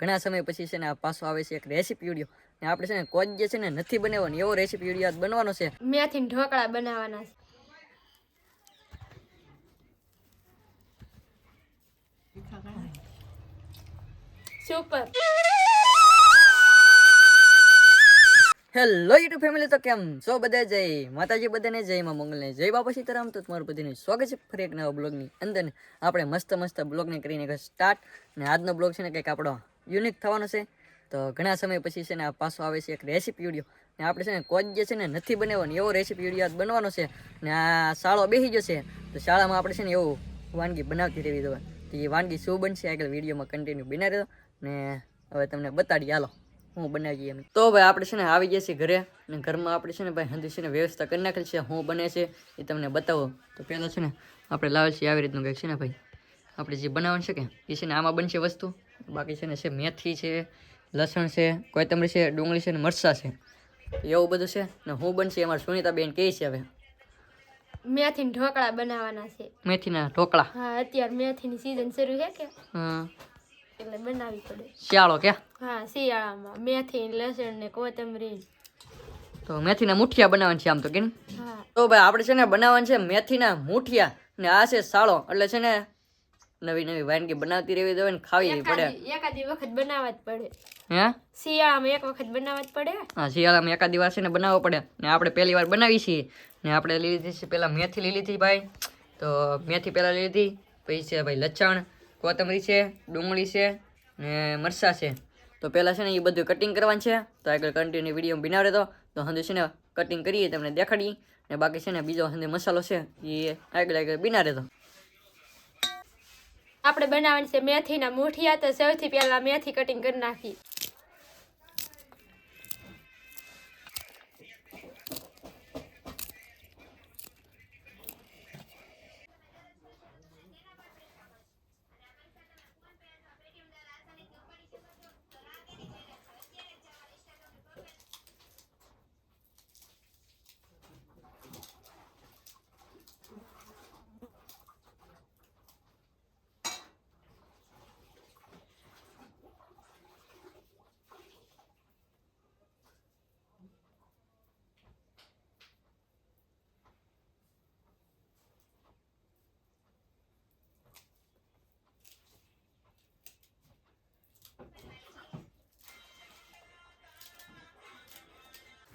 ઘણા સમય પછી છે ને આ પાછો આવે છે એક રેસીપી વીડિયો ને આપણે છે ને કોચ જે છે ને નથી બનાવવાનો એવો રેસીપી વીડિયો આજ બનવાનો છે. મેથી ઢોકળા બનાવવાના છે. સુપર હેલો યુટ્યુબ ફેમિલી તો કેમ છો બધા? જય માતાજી બધાને જય માં મંગલને જય બાપા સીતારામ. તો તમારું બધાને સ્વાગત છે ફરી એક નવા બ્લોગની અંદર આપણે મસ્ત મસ્ત બ્લોગને કરીને સ્ટાર્ટ ને આજનો બ્લોગ છે ને કંઈક આપણો યુનિક થવાનો છે તો ઘણા સમય પછી છે ને આ પાછો આવે છે એક રેસીપી વીડિયો ને આપણે છે ને કોચ જે છે ને નથી બનાવવાનો એવો રેસીપી વીડિયો બનવાનો છે ને આ શાળો બેસી જશે તો શાળામાં આપણે છે ને એવું વાનગી બનાવતી રહેવી દો તો એ વાનગી શું બનશે આગળ વિડીયોમાં કન્ટિન્યુ બનાવી દો ને હવે તમને બતાડી હાલો હું બનાવીએ એમ તો ભાઈ આપણે છે ને આવી ગયા છીએ ઘરે ને ઘરમાં આપણે છે ને ભાઈ હંધી છે ને વ્યવસ્થા કરી નાખેલ છે હું બને છે એ તમને બતાવો તો પહેલાં છે ને આપણે લાવેલ છીએ આવી રીતનું કંઈક છે ને ભાઈ આપણે જે બનાવવાનું છે કે એ છે ને આમાં બનશે વસ્તુ બાકી છે ને છે મેથી છે લસણ છે કોથમરી છે ડુંગળી છે ને મરચાં છે. એવું બધું છે ને હું બનશે અમારે સુનિતાબેન કહે છે હવે. મેથી ઢોકળા બનાવવાના છે. મેથીના ઢોકળા? હા અત્યારે મેથીની સીઝન શરૂ છે કે? હા એટલે બનાવી પડે. શિયાળો કે? હા શિયાળામાં. મેથી લસણ ને કોથમરી. તો મેથીના મુઠિયા બનાવવાનું છે આમ તો કે તો ભાઈ આપણે છે ને બનાવવાનું છે મેથીના મુઠિયા ને આ છે સાળો. એટલે છે ને નવી નવી વાનગી બનાવતી રહેવી જોઈએ ને ખાવી પડે. એકાદી વખત બનાવવા જ પડે. હે? શિયાળામાં એક વખત બનાવવા જ પડે? હા શિયાળામાં એકાદી વાર છે ને બનાવવો પડે. ને આપણે પહેલી વાર બનાવી છીએ. ને આપણે લીધી છે પહેલાં મેથી લીધી ભાઈ. તો મેથી પહેલાં લીધી પછી છે ભાઈ લચણ કોથમરી છે ડુંગળી છે ને મરચાં છે. તો પહેલાં છે ને એ બધું કટિંગ કરવાનું છે. તો આગળ કન્ટિન્યુ વીડિયો બનાવે તો તો હંધે છે ને કટિંગ કરીએ તમને દેખાડીએ. ને બાકી છે ને બીજો હંધે મસાલો છે એ આગળ આગળ બિના રહેતો આપણે બનાવવાની છે મેથીના મૂઠિયા તો સૌથી પહેલા મેથી કટિંગ કરી નાખી.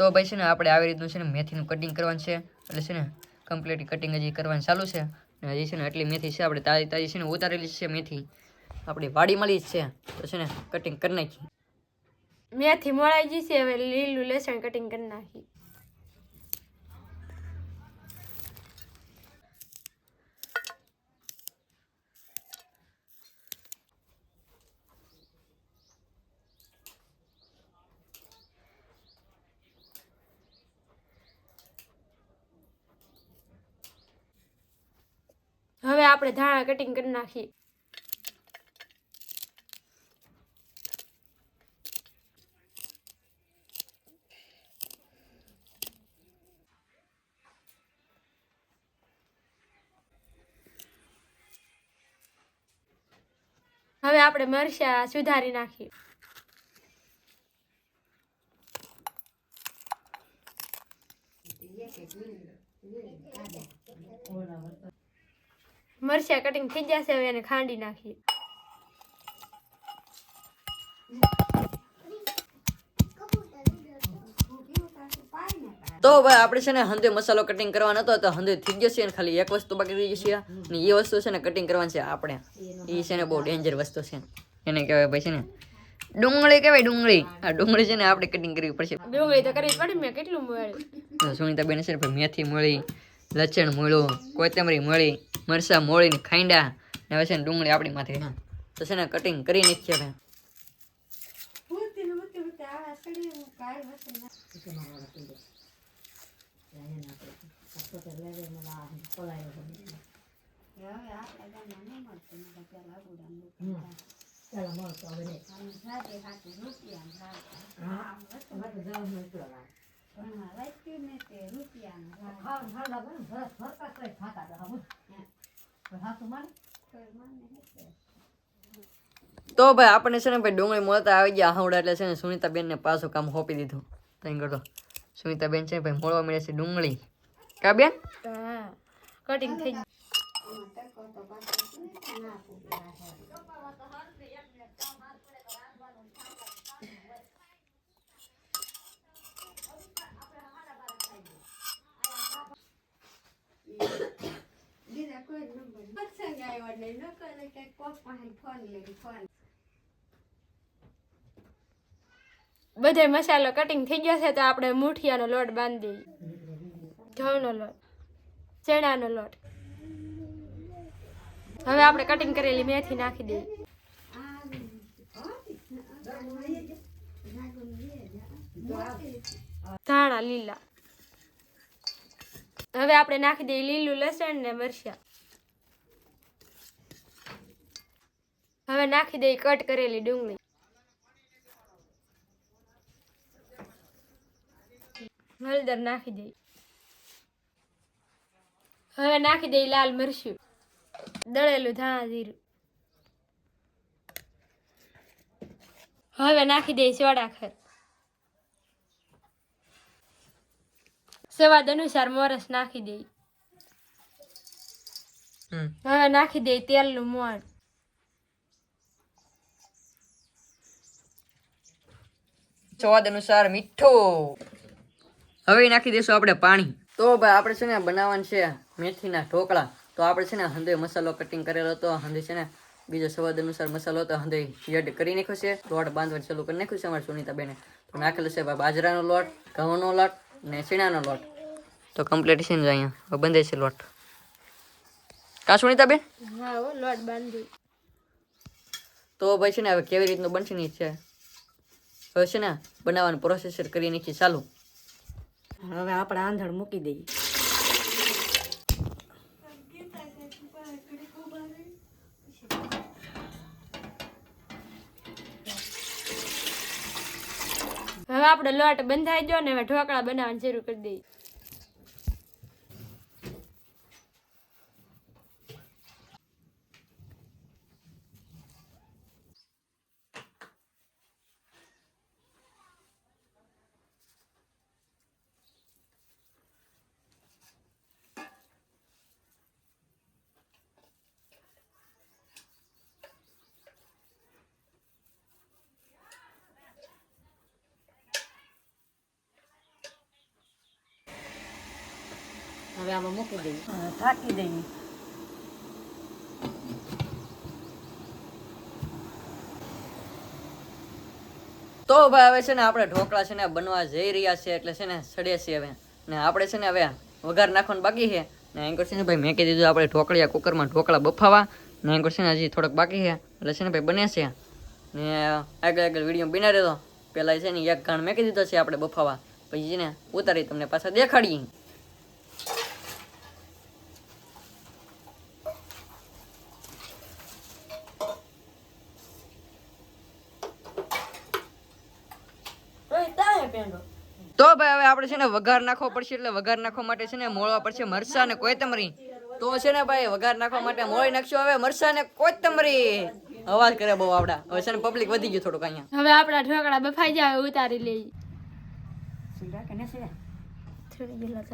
તો ભાઈ છે ને આપણે આવી રીતનું છે ને મેથીનું કટિંગ કરવાનું છે. એટલે છે ને કમ્પ્લીટ કટિંગ હજી કરવાનું ચાલુ છે. અને હજી છે ને આટલી મેથી છે, આપણે તાજી તાજી છે ને ઉતારેલી છે મેથી. આપણી વાડી મળી જ છે. તો છે ને કટિંગ કરી નાખી. મેથી મળાઈ ગઈ છે, હવે લીલું લસણ કટિંગ કરી નાખી હવે આપણે ધાણા કટિંગ કરી નાખીએ હવે આપણે મરચા સુધારી નાખી મરચા કટિંગ થઈ જશે હવે એને ખાંડી નાખી તો ભાઈ આપણે છે ને હંદે મસાલો કટિંગ કરવાનો હતો તો હંદે થઈ જશે ને ખાલી એક વસ્તુ બાકી રહી જશે ને એ વસ્તુ છે ને કટિંગ કરવાની છે આપણે. એ છે ને બહુ ડેન્જર વસ્તુ છે. એને કહેવાય ભાઈ છે ને ડુંગળી કહેવાય ડુંગળી. આ ડુંગળી છે ને આપણે કટિંગ કરવી પડશે. ડુંગળી તો કરવી પડે મેં કેટલું મળ્યું સુનિતાબેન છે ને મેથી મળી લચણ મળ્યું કોથમરી મળી મરસા મોળીને ખાંડા ને હવે ને ડુંગળી આપણી માંથી તો છે ને કટિંગ કરી નાખીએ હવે. ચાલો મળતો હવે તો ભાઈ આપણે છે ને ભાઈ ડુંગળી મળતા આવી ગયા હાવડા એટલે છે ને સુનિતાબેનને પાછું કામ હોપી દીધું. તઈ ગયો સુનિતાબેન છે ભાઈ મળવા મળે છે ડુંગળી. કા બેન? કટિંગ થઈ ગયું. બધે મસાલો કટિંગ થઈ ગયો છે તો આપણે મુઠિયાનો લોટ બાંધી ઘઉંનો લોટ ચણાનો લોટ હવે આપણે કટિંગ કરેલી મેથી નાખી દઈએ ધાણા લીલા હવે આપણે નાખી દઈએ લીલું લસણ ને મરચાં. હવે નાખી દઈએ કટ કરેલી ડુંગળી. હળદર નાખી દઈ હવે નાખી દઈ લાલ મરચું. દળેલું ધાણા જીરું. હવે નાખી દઈ સોડા ખર. સ્વાદ અનુસાર મોરસ નાખી દઈ. હમ. હવે નાખી દઈ તેલનું મોણ. સ્વાદ અનુસાર મીઠું. હવે નાખી દઈશું આપણે પાણી. તો ભાઈ આપણે છે ને બનાવવાનું છે મેથીના ઢોકળા. તો આપણે છે ને હંદે મસાલો કટિંગ કરેલો હતો. હંદે છે ને બીજો સ્વાદ અનુસાર મસાલો હતો. હંદે એડ કરી નાખ્યો છે. લોટ બાંધવાનું ચાલુ કરી નાખ્યું છે અમારે સુનીતાબેને. તો નાખેલો છે ભાઈ બાજરાનો લોટ ઘઉંનો લોટ ને ચીણાનો લોટ. તો કમ્પ્લીટ છે ને અહીંયા. બંધે બંધાય છે લોટ કા સુનીતાબેન? હા હો લોટ બાંધી તો ભાઈ છે ને હવે કેવી રીતનું બનશે ને છે. હવે છે ને બનાવવાનું પ્રોસેસર કરી નાખી ચાલુ. હવે આપણે આંધણ મૂકી દઈએ. હવે આપણે લોટ બંધાઈ ગયો ને હવે ઢોકળા બનાવવાનું શરૂ કરી દઈએ. હવે આમાં મૂકી દઈએ. થાકી દઈએ. તો ભાઈ હવે છે ને આપણે ઢોકળા છે ને બનવા જઈ રહ્યા છે એટલે છે ને સડે છે હવે. ને આપણે છે ને હવે વઘાર નાખવાનું બાકી છે. ને એમ છે ને ભાઈ મેં કહી દીધું આપણે ઢોકળિયા કુકરમાં ઢોકળા બફાવા. ને એમ છે ને હજી થોડોક બાકી છે. એટલે છે ને ભાઈ બને છે. ને આગળ આગળ વીડિયો બિના રહેતો પહેલાં છે ને એક ઘાણ મેં કહી દીધો છે આપણે બફાવા. પછી છે ને ઉતારી તમને પાછા દેખાડીએ તો ભાઈ હવે આપણે છે ને વઘાર નાખવો પડશે એટલે વઘાર નાખવા માટે છે ને મોળવા પડશે મરસા ને કોથમરી. તો છે ને ભાઈ વઘાર નાખવા માટે મોળી નાખશો. હવે મરસા ને કોથમરી. અવાજ કરે બહુ આવડા હવે છે ને પબ્લિક વધી ગયું થોડુંક અહીંયા. હવે આપણા ઢોકળા બફાઈ જાય ઉતારી ગયેલા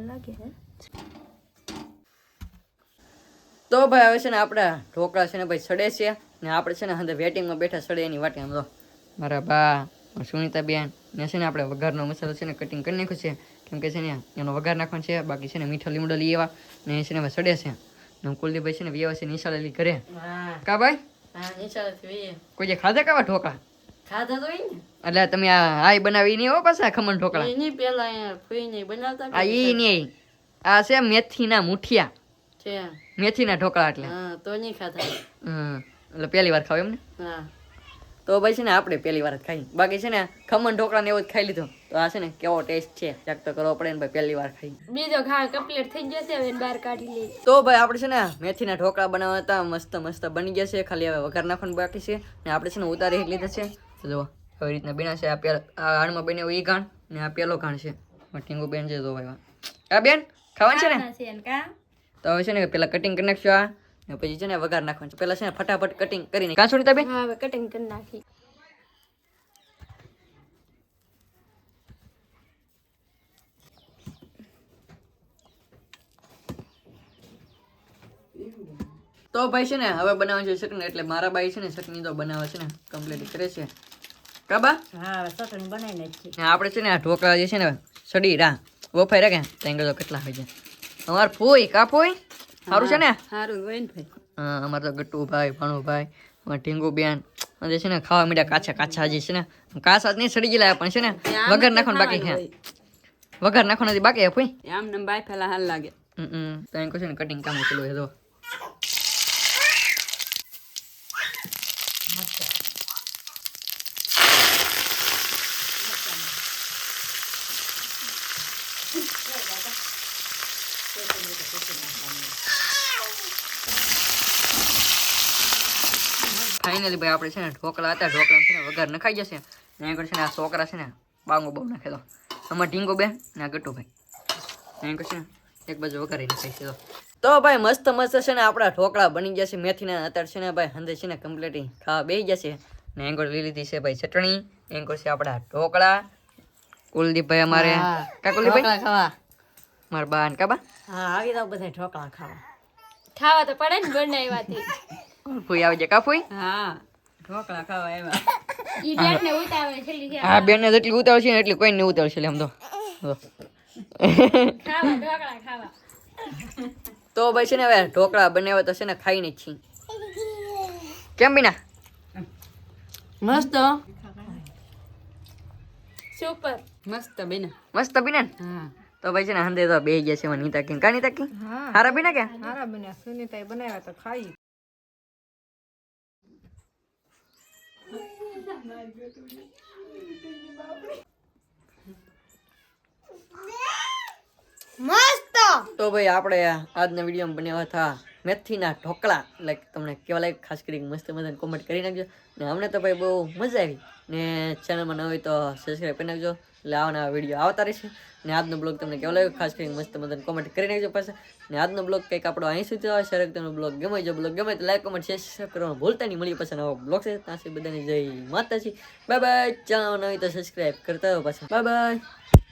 તો તો ભાઈ હવે છે ને આપણા ઢોકળા છે ને ભાઈ સડે છે. ને આપણે છે ને અંદર વેટિંગમાં બેઠા સડે એની વાટી આમ જો મારા બા સુનિતા બેન ને છે ને આપણે વઘારનો મસાલો છે ને કટિંગ કરી નાખ્યો છે. કેમ કે છે ને એનો વઘાર નાખવાનો છે બાકી છે ને મીઠો લીમડો લઈ એવા ને છે ને સડે છે. ને કુલદીપભાઈ છે ને વ્યવસ્થિત છે નિશાળે લઈ ઘરે કા ભાઈ? કોઈ જે ખાધા કાવા ઢોકળા? ખાધા તો એટલે તમે આ આઈ બનાવી નહીં હો પાછા ખમણ ઢોકળા. એ પેલા અહીંયા નહીં બનાવતા આ ઈ નહીં. આ છે મેથીના મુઠિયા. છે. મેથીના ઢોકળા એટલે. હા તો નહીં ખાધા. હમ એટલે પહેલી વાર ખાવ એમ ને હા. તો ભાઈ છે ને આપણે પહેલી વાર જ ખાઈ. બાકી છે ને ખમણ ઢોકળા ને એવું જ ખાઈ લીધું. તો આ છે ને કેવો ટેસ્ટ છે. ચેક તો કરવો પડે ને ભાઈ પહેલી વાર ખાઈ. બીજો ઘા કમ્પ્લીટ થઈ જશે હવે બહાર કાઢી લઈએ. તો ભાઈ આપણે છે ને મેથીના ઢોકળા બનાવવા હતા મસ્ત મસ્ત બની ગયા છે. ખાલી હવે વઘાર નાખવાનું બાકી છે. ને આપણે છે ને ઉતારી લીધા છે. જુઓ આવી રીતના બીના છે. આ પેલા આ હાડમાં બને એ ઘાણ ને આ પેલો ઘાણ છે. ટીંગુ બેન છે જો ભાઈ આ બેન ખાવાનું છે ને? તો હવે છે ને પેલા કટિંગ કરી નાખશું આ. ને પછી છે ને વઘાર નાખવાનું છે. પેલા છે ને ફટાફટ કટિંગ કરીને કાં છોડી બેન હા હવે કટિંગ કરી નાખી. તો ભાઈ છે ને હવે બનાવવાનું છે ચટણી એટલે મારા ભાઈ છે ને ચટણી તો બનાવે છે ને કમ્પ્લીટ કરે છે. કાબા હા ચટણી બનાવીને જ છે ને આપણે છે ને આ ઢોકળા જે છે ને સડી રા વફાઈ રાખે ત્યાં તો કેટલા હોય છે અમાર ફોઈ કા ફોઈ? સારું છે ને? સારું હોય ને ભાઈ. હા અમારે તો ગટ્ટુભાઈ ભાણુભાઈ અમારે ઢીંગુ બેન અને છે ને ખાવા મીઠા કાચા કાચા હજી છે ને. કાચા જ નહીં સડી ગયેલા પણ છે ને વગર નાખવાનું બાકી છે. વગર નાખવાનું બાકી છે આમ ને બાય પેલા હાલ લાગે. હમ તો એમ કહું છે ને કટિંગ કામ ચલો તો ફાઇનલી ભાઈ આપણે છે ને ઢોકળા હતા ઢોકળા છે ને વઘાર નખાઈ જશે. ને આગળ છે ને આ છોકરા છે ને બાંગો બહુ નાખે તો. આમાં ઢીંગો બે ને આ ગટ્ટુ ભાઈ. એમ છે ને એક બાજુ વઘારી નાખાય છે તો. તો ભાઈ મસ્ત મસ્ત છે ને આપણા ઢોકળા બની ગયા છે. મેથીના અત્યારે છે ને ભાઈ હંદે છે ને કમ્પ્લીટ ખાવા બેસી જશે ને એંગોળ લઈ લીધી છે ભાઈ ચટણી. એંગોળ છે આપણા ઢોકળા. કુલદીપભાઈ અમારે. કા કુલદીપભાઈ ખાવા. મારા બા ને કાબા હા આવી જાવ બધા ઢોકળા ખાવા. ખાવા તો પડે ને બનાવ્યાથી ફૂઈ આવી જાય કા ફૂઈ હા ઢોકળા ખાવા એવા ઈ બેન ને ઉતાવે છે હા બેન ને જેટલી ઉતાવળ છે એટલી કોઈ નહીં ઉતાવળ છે એમ તો. ખાવા ઢોકળા ખાવા. તો ભાઈ છે ને હવે ઢોકળા બનાવ્યા તો છે ને ખાઈને જ છીએ કેમ બીના મસ્ત સુપર. મસ્ત બીના મસ્ત બીના હા. તો ભાઈ છે ને હંદે તો બે ગયા છે એમાં નીતા કે કા નીતા કે હારા બીના કે? હારા બીના સુનીતા બનાવ્યા તો ખાઈ. તો ભાઈ આપણે આજના વિડીયોમાં બનાવ્યા હતા. મેથીના ઢોકળા લાઈક તમને કેવા લાગે ખાસ કરીને મસ્ત મજાને કોમેન્ટ કરી નાખજો. ને અમને તો ભાઈ બહુ મજા આવી. ને ચેનલમાં ન હોય તો સબસ્ક્રાઈબ કરી નાખજો. એટલે આવવાના વીડિયો આવતા રહેશે. ને આજનો બ્લોગ તમને કેવો લાગ્યો? ખાસ કરીને મસ્ત મજાને કોમેન્ટ કરી નાખજો પાછા ને આજનો બ્લોગ કંઈક આપણો અહીં સુધી આવે. શરક તમને બ્લોગ ગમે જો બ્લોગ ગમે તો લાઈક કોમેન્ટ શેર કરવાનું ભૂલતા નહીં. મળીએ પાછા નવો બ્લોગ છે ત્યાં બધાને જય માતાજી. બાય બાય ચેનલ ન હોય તો સબસ્ક્રાઈબ કરતા હોય પાછા. Bye bye